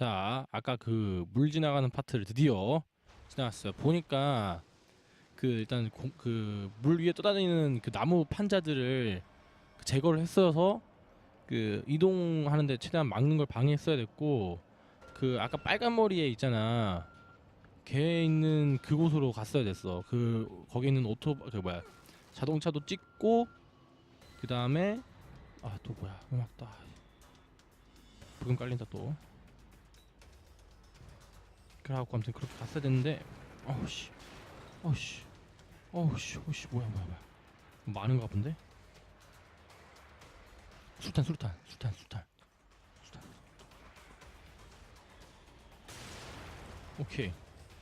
자, 아까 그 물 지나가는 파트를 드디어 지나갔어요. 보니까 그 일단 그 물 위에 떠다니는 그 나무 판자들을 그 제거를 했어서 그 이동하는데 최대한 막는 걸 방해했어야 됐고 그 아까 빨간 머리에 있잖아. 걔 있는 그곳으로 갔어야 됐어. 그 거기 있는 오토 그 뭐야 자동차도 찍고 그 다음에 아 또 뭐야 음악 다 부금 깔린다 또. 그래갖고 아무튼 그렇게 갔어야 됐는데 어우씨. 어우씨. 어우씨. 어우씨. 뭐야 뭐야 뭐야. 많은가 본데? 술탄 술탄 술탄 술탄. 술탄. 오케이.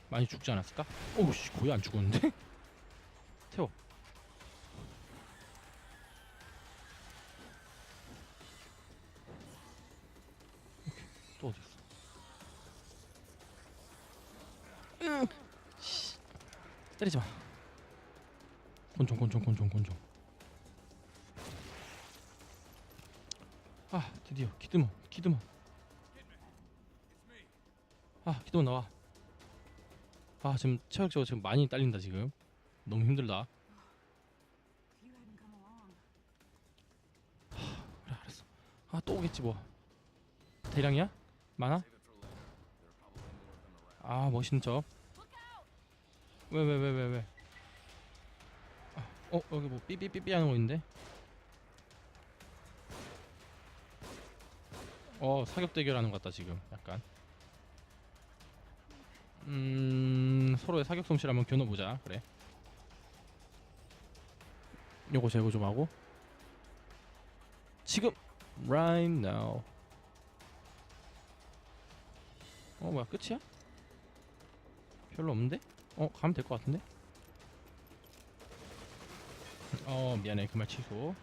많이 죽지 않았을까? 오우씨. 거의 안 죽었는데? 태워. 오케이. 또 어딨어 때리지 마. 곤충 곤충 곤충 곤충. 아 드디어 키드먼 키드먼. 아 키드먼 나와. 아 지금 체력적으로 지금 많이 딸린다 지금. 너무 힘들다. Along, 그래 알았어. 아 또 오겠지 뭐. 대량이야? 많아? 아 멋있는 척. 왜 왜 왜 왜 왜, 아, 어 여기 뭐 삐삐삐삐 하는 거 있는데? 어 사격 대결하는 것 같다 지금 약간. 음 서로의 사격 솜씨를 한번 겨눠보자 그래. 요거 제거 좀 하고. 지금 right now. 어 뭐야 끝이야? 별로 없는데? 어 가면 될 것 같은데? 어 미안해. 그 말 취소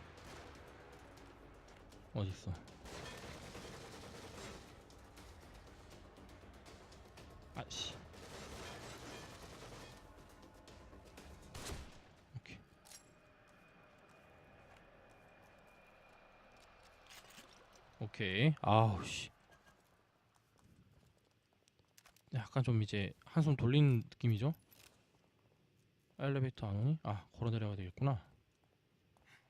어딨어? 아씨. 오케이. 오케이. 아우 씨 약간 좀 이제 한숨 돌리는 느낌이죠? 엘리베이터 안 오니? 아 걸어 내려가야 되겠구나.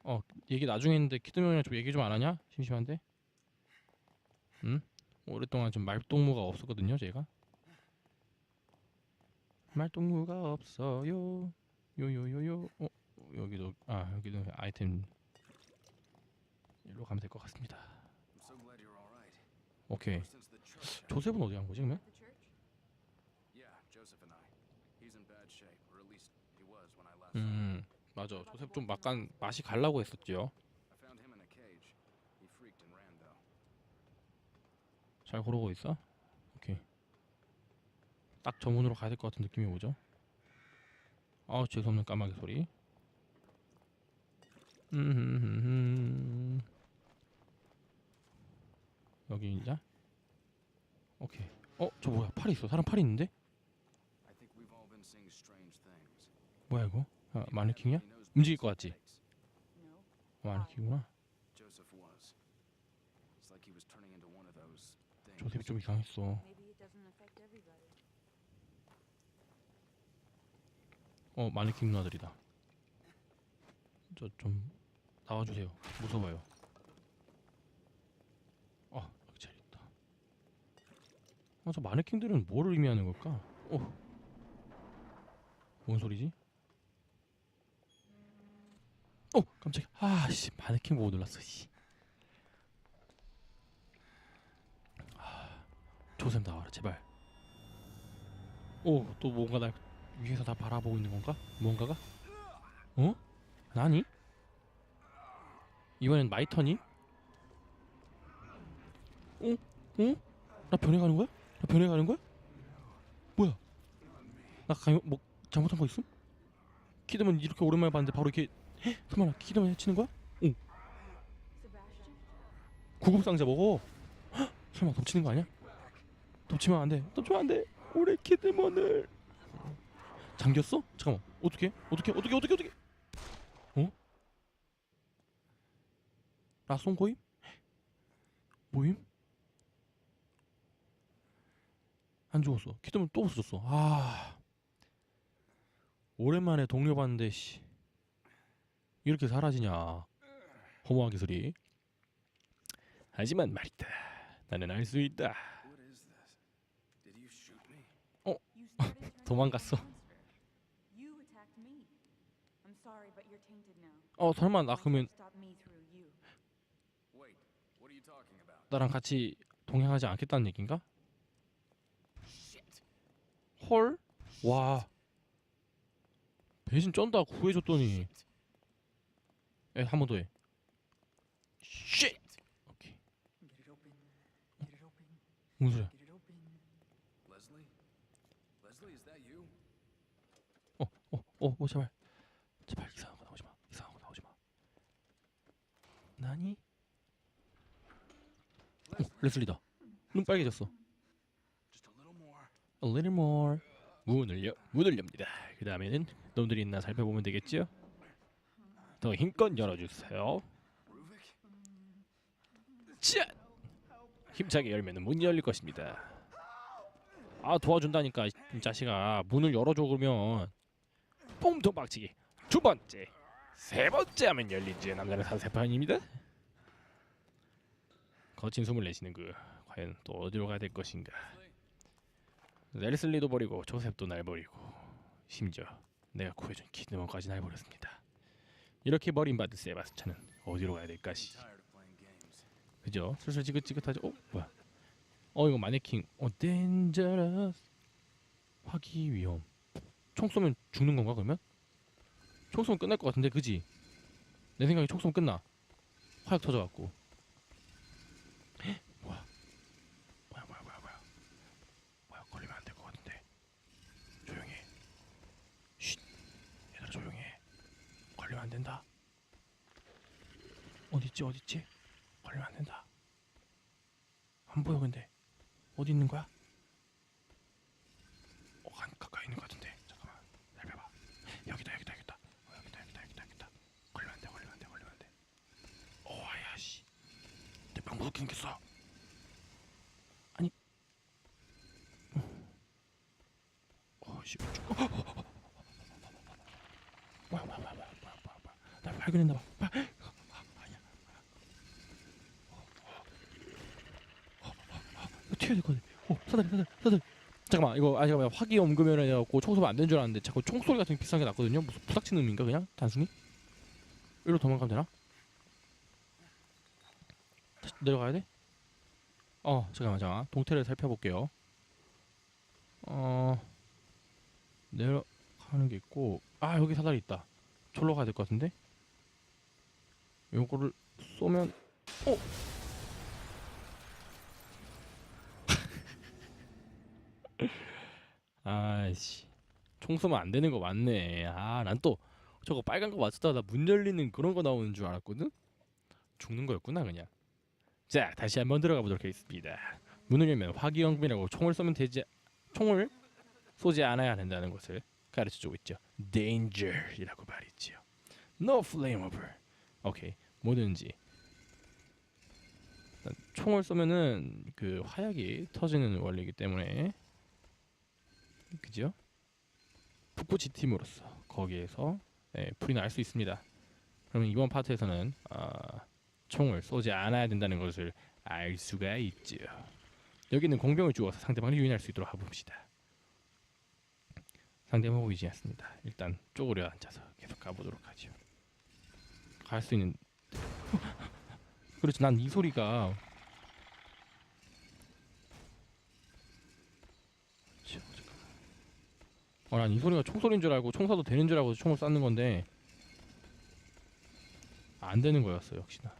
어 얘기 나중에 했는데 키드명이랑 좀 얘기 좀 안 하냐? 심심한데? 응? 오랫동안 좀 말동무가 없었거든요, 제가. 말동무가 없어요. 요요요요. 어 여기도 아 여기도 아이템 일로 가면 될 것 같습니다. 오케이. 조셉은 어디 간 거지 그러면? 음 맞아. 조셉 좀 약간 맛이 갈라고 though. 잘 걸어오고 있어? 오케이. 딱 정문으로 가야 될 것 같은 느낌이 오죠? 아 죄송합니다 까마귀 소리. 음 여기 있냐? 오케이. 어 저 뭐야 팔이 있어? 사람 팔이 있는데? 뭐야 이거? 아, 마네킹이야? 움직일 것 같지? 마네킹이구나. 조셉이 좀 이상했어. 어 마네킹 누나들이다. 저 좀 나와주세요. 무서워요. 어 여기 잘 있다. 어저 마네킹들은 뭐를 의미하는 걸까? 어. 뭔 소리지? 어 깜짝이야. 아씨 마네킹 보고 놀랐어. 씨. 아, 조셉 나와라 제발. 오또 뭔가 날 위에서 다 바라보고 있는 건가? 뭔가가? 어? 나니? 이번엔 마이 턴이? 어? 어? 나 변해가는 거야? 나 변해가는 거야? 뭐야? 나 가요 뭐 잘못한 거 있음? 키드만 이렇게 오랜만에 봤는데 바로 이렇게 해? 설마 나 키드만 해치는 거야? 오 Sebastian? 구급 상자 먹어 헉, 설마 덮치는 거 아니야? 덮치면 안돼 덮치면 안돼 우리 키드먼을 잠겼어? 잠깐만 어떻게 어떻게 어떻게 어떻게 어떻게 어? 라송 고임? 모임? 안 죽었어. 키 때문에 또 없어졌어. 아 오랜만에 동료 봤는데 씨 이렇게 사라지냐 허무한 기술이. 하지만 말이다. 나는 알 수 있다. Turning 도망갔어. 어 설마 나 그러면? 나랑 같이 동행하지 않겠다는 얘긴가? 헐? 와 배신 쩐다 구해줬더니 에 한 번 더 해. 쉣. 오케이. 무슨 소리야? Get it open. Leslie? Leslie, is that you? 어어 어, 제발 제발 이상한 거 나오지 마. 이상한 거 나오지 마. 나니? 어 레슬리다. 눈 빨개졌어. A little more. 문을 여 문을 엽니다. 그 다음에는 놈들이 있나 살펴보면 되겠죠? 더 힘껏 열어주세요. 자! 힘차게 열면 문이 열릴 것입니다. 아 도와준다니까 이 자식아 문을 열어줘 그러면 뽕통 박치기 두 번째 세 번째 하면 열리지 남자는 사세판입니다. 거친 숨을 내쉬는 그 과연 또 어디로 가야 될 것인가? 레슬리도 버리고 조셉도 날 버리고 심지어 내가 구해준 키드먼까지 날 버렸습니다. 이렇게 버림받은 세바스찬은 어디로 가야 될까? 시 Tired of playing games. 그죠? 슬슬 지긋지긋하죠. 어 뭐야? 어 이거 마네킹. 어 dangerous. 화기 위험. 총 쏘면 죽는 건가 그러면? 총 쏘면 끝날 것 같은데 그지? 내 생각에 총 쏘면 끝나. 화약 터져갖고. 헉, 뭐야? 뭐야 뭐야 뭐야 뭐야? 뭐야 걸리면 안 될 것 같은데. 조용해. 쉿. 얘들아 조용해. 걸리면 안 된다. 어딨지 어딨지? 걸리면 안 된다. 안 보여 근데 어디 있는 거야? 어, 한 가까이 있는 것 같은데 잠깐만 살펴봐. 여기다 여기다 여기다 어, 여기다 여기다 여기다 여기다 걸리면 안돼 걸리면 안돼 걸리면 안 돼. 어 아야씨 내방 무섭게 생겼어. 아니 어씨 뭐야 뭐야 뭐야 뭐야 뭐야 뭐야 나 발견했나 봐. 발- 아니야. 이거 튀어야 될것 같아. 어, 사다리, 사다리, 사다리. 잠깐만, 이거 아 잠깐만 화기 옮으면 해갖고 청소가 안된줄 알았는데 자꾸 총소리 같은 게 비싼 게 났거든요. 무슨 부닥치는 의미인가 그냥 단순히? 여기로 도망가면 되나? 다시 내려가야 돼? 어, 잠깐만, 잠깐. 동태를 살펴볼게요. 어, 내려가는 게 있고, 아 여기 사다리 있다. 절로 가야 될 것 같은데? 요거를 쏘면, 어? 아이씨 총 쏘면 안 되는 거 맞네. 아 난 또 저거 빨간 거 맞추다가 문 열리는 그런 거 나오는 줄 알았거든? 죽는 거였구나 그냥. 자 다시 한번 들어가 보도록 하겠습니다. 문을 열면 화기연금이라고 총을 쏘면 되지 총을 쏘지 않아야 된다는 것을 가르쳐 주고 있죠. Danger이라고 말했지요. No flammable 오케이 뭐든지. 총을 쏘면은 그 화약이 터지는 원리이기 때문에 그죠? 북부지 팀으로서 거기에서 네, 불이 날수 있습니다. 그러면 이번 파트에서는 아, 총을 쏘지 않아야 된다는 것을 알 수가 있죠. 여기는 공병을 주어서 상대방을 유인할 수 있도록 해봅시다. 상대방 보이지 않습니다. 일단 쪼그려 앉아서 계속 가보도록 하죠. 갈 수 있는 그렇지 난 이 소리가 저, 잠깐만. 어, 난이 소리가 총소리인 줄 알고 총사도 되는 줄 알고 총을 쐈는 건데 안 되는 거였어 역시나.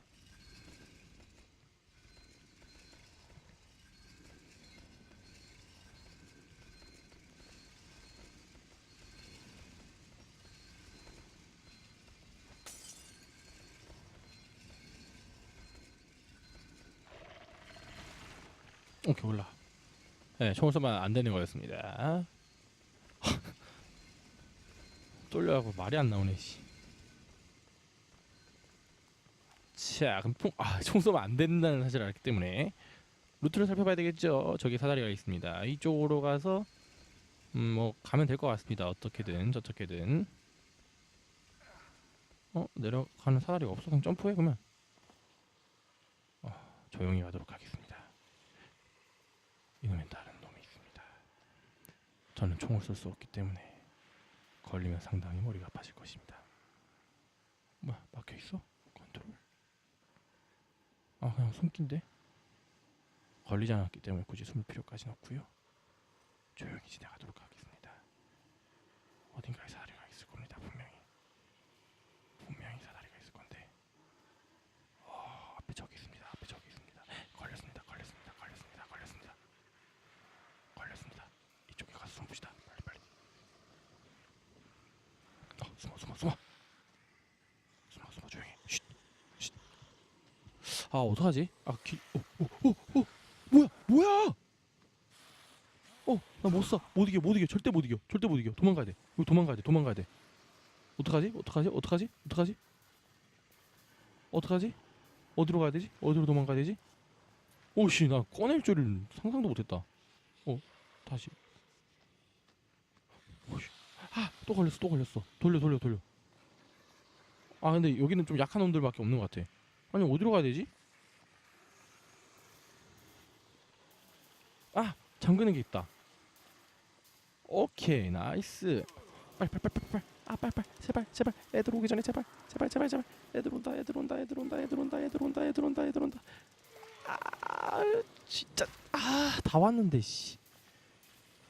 오케이 올라. 네, 총을 쏘면 안 되는 거였습니다. 쫄려하고 말이 안 나오네 씨. 자 그럼 총, 아, 총 쏘면 안 된다는 사실을 알기 때문에 루트를 살펴봐야 되겠죠. 저기 사다리가 있습니다. 이쪽으로 가서 음, 뭐 가면 될 것 같습니다. 어떻게든 저떻게든. 어 내려가는 사다리가 없어. 그냥 점프해 그러면. 어, 조용히 가도록 하겠습니다. 이놈엔 다른 놈이 있습니다. 저는 총을 쏠 수 없기 때문에 걸리면 상당히 머리가 아파질 것입니다. 뭐야 막혀 있어? 컨트롤. 아 그냥 숨긴데. 걸리지 않았기 때문에 굳이 숨을 필요까지는 없고요. 조용히 지나가도록 하겠습니다. 어딘가에 사다리가 있을 겁니다. 분명히. 분명히 사다리가 있을 건데. 어, 앞에 저기 있습니다. 앞에 저기 있습니다. 걸렸습니다. 걸렸습니다. 걸렸습니다. 걸렸습니다. 걸렸습니다. 이쪽에 가서 숨읍시다. 빨리 빨리. 어, 숨어 숨어 숨어. 숨어 숨어 조용히. 쉿. 쉿. 아 어떡하지? 아 길. 오오 오 오. 뭐야 뭐야? 어, 나못 쏴. 못 이겨, 못 이겨. 절대 못 이겨. 절대 못 이겨. 도망가야 돼. 도망가야 돼. 도망가야 돼. 어떡하지? 어떡하지? 어떡하지? 어떡하지? 어떡하지? 어디로 가야 되지? 어디로 도망가야 되지? 오씨, 나 꺼낼 줄을 상상도 못했다. 어, 다시. 오씨, 아, 또 걸렸어, 또 걸렸어. 돌려, 돌려, 돌려. 아, 근데 여기는 좀 약한 놈들밖에 없는 것 같아. 아니, 어디로 가야 되지? 아, 잠그는 게 있다. 오케이 나이스. 빨리 아 빨리 제발 제발. 애들 오기 전에 제발. 제발 제발 제발. 애들 온다 애들 온다 애들 온다 애들 온다 애들 온다 애들 온다 애들 온다. 아 진짜. 아 다 왔는데 씨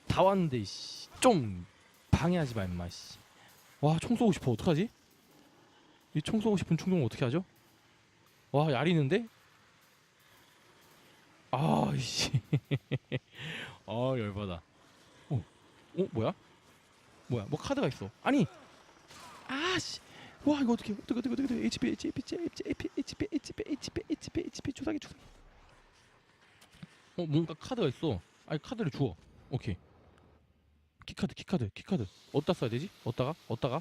다 왔는데 씨 좀 방해하지 마 임마 씨와총 쏘고 싶어. 어떡하지? 이 총 쏘고 싶은 충동을 어떻게 하죠? 와 야리는데 아이씨 아 열받아 어 뭐야? 뭐야? 뭐 카드가 있어? 아니, 아씨, 와 이거 어떻게 어떻게 어떻게 어떻게 HP HP HP HP HP HP HP HP HP 주사기 주사기. 어 뭔가 카드가 있어. 아니 카드를 주워. 오케이. 키카드 키카드 키카드. 어디다 써야 되지? 어디다가 어디다가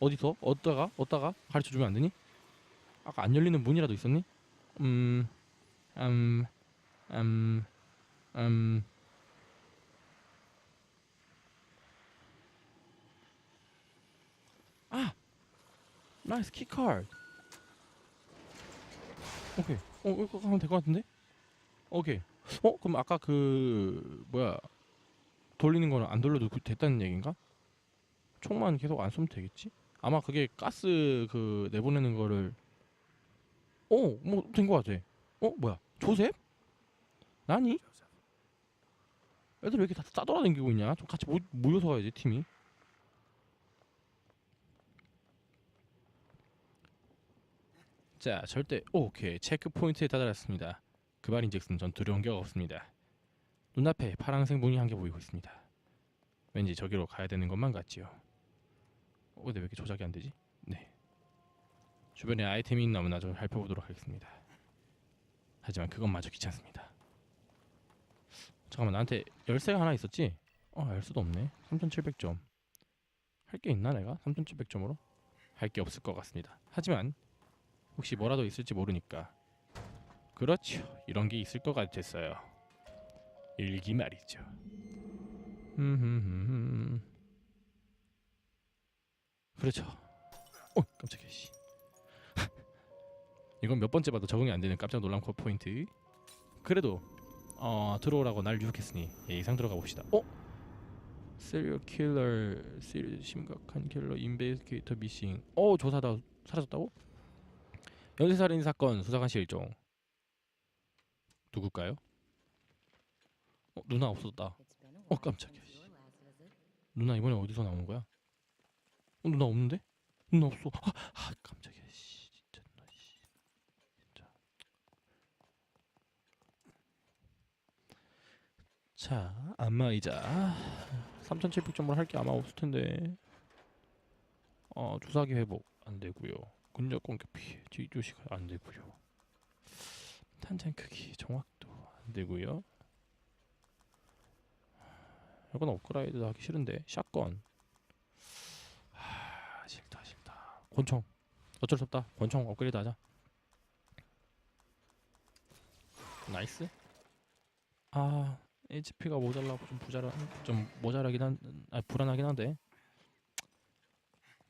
어디서 어디다가 어디다가 가르쳐 주면 안 되니? 아까 안 열리는 문이라도 있었니? 음, 음, 음, 음. 아 나이스 키카드 오케이. 어 이거 하면 될 것 같은데? 오케이. 어 그럼 아까 그 뭐야 돌리는 거는 안 돌려도 그- 됐다는 얘긴가? 총만 계속 안 쏘면 되겠지? 아마 그게 가스 그 내보내는 거를 어뭐 된 거 같아. 어 뭐야 조셉 나니. 애들 왜 이렇게 다 싸돌아다니고 있냐? 좀 같이 모, 모여서 가야지 팀이. 자 절대 오케이. 체크 포인트에 다다랐습니다. 그 말인즉슨 전 두려운 게 없습니다. 눈앞에 파란색 문이 한 개 보이고 있습니다. 왠지 저기로 가야 되는 것만 같지요. 어, 근데 왜 이렇게 조작이 안 되지? 네. 주변에 아이템이 있나 없나 좀 살펴보도록 하겠습니다. 하지만 그것마저 귀찮습니다 잠깐만 나한테 열쇠가 하나 있었지? 어 열쇠도 없네. 3700점. 할 게 있나 내가? 3700점으로? 할 게 없을 것 같습니다. 하지만 혹시 뭐라도 있을지 모르니까. 그렇죠. 이런 게 있을 것 같았어요. 일기 말이죠. 그렇죠. 어 깜짝이야 씨. 이건 몇 번째 봐도 적응이 안 되는 깜짝 놀란 코 포인트. 그래도 어 들어오라고 날 유혹했으니 예상 들어가 봅시다. 어? 세리얼 킬러, 시리 심각한 킬러 인베스케이터 미싱. 어 조사다 사라졌다고? 연쇄살인 사건 수사관 실종. 누굴까요? 어 누나 없었다. 어 깜짝이야. 씨. 누나 이번에 어디서 나온 거야? 어 누나 없는데? 누나 없어. 아, 아 깜짝이야. 씨 진짜 누나 씨. 진짜. 자, 안마의자 3,700점으로 할 게 아마 없을 텐데. 어, 주사기 회복 안 되고요. 근력 공격 피해 뒤조시가 안 되고요. 탄창 크기 정확도 안 되고요. 이건 업그레이드 하기 싫은데 샷건. 하, 싫다 싫다. 권총. 어쩔 수 없다. 권총 업그레이드 하자. 나이스. 아 HP가 모자라고 좀 부자라 좀 모자라긴 한, 아 불안하긴 한데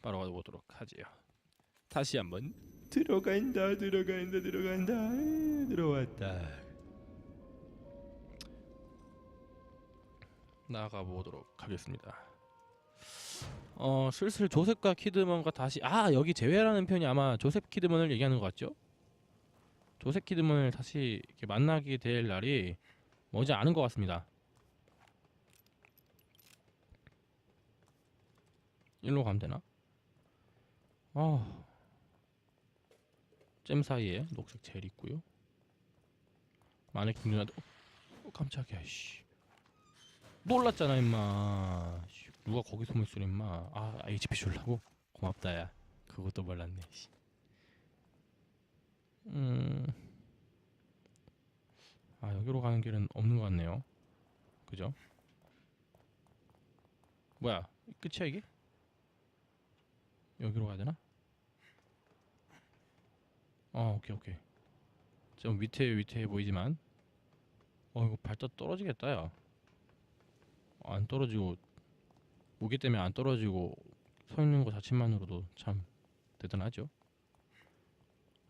바로 가보도록 하지요. 다시 한번 들어간다 들어간다 들어간다 들어왔다. 나가 보도록 하겠습니다. 어 슬슬 조셉과 키드먼과 다시 아 여기 제외라는 편이 아마 조셉 키드먼을 얘기하는 것 같죠? 조셉 키드먼을 다시 이렇게 만나게 될 날이 머지 않은 것 같습니다. 일로 가면 되나? 아, 잼 사이에 녹색 젤 있고요. 마네킹 누나도 어, 깜짝이야. 씨. 놀랐잖아 임마. 씨, 누가 거기 숨어 있어 임마. 아 HP 줄라고? 고맙다 야. 그것도 몰랐네. 씨. 음. 아 여기로 가는 길은 없는 것 같네요. 그죠? 뭐야? 끝이야 이게? 여기로 가야 되나? 어 오케이 오케이. 좀 위태 위태해 보이지만, 어 이거 발도 떨어지겠다 야. 안 떨어지고 무게 때문에 안 떨어지고 서 있는 거 자체만으로도 참 대단하죠.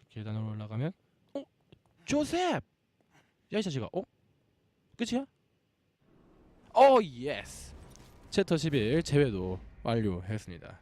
계단으로 올라가면, 어 조셉! 야 이 자식아 어? 끝이야? 어 예스 챕터 11 제외도 완료했습니다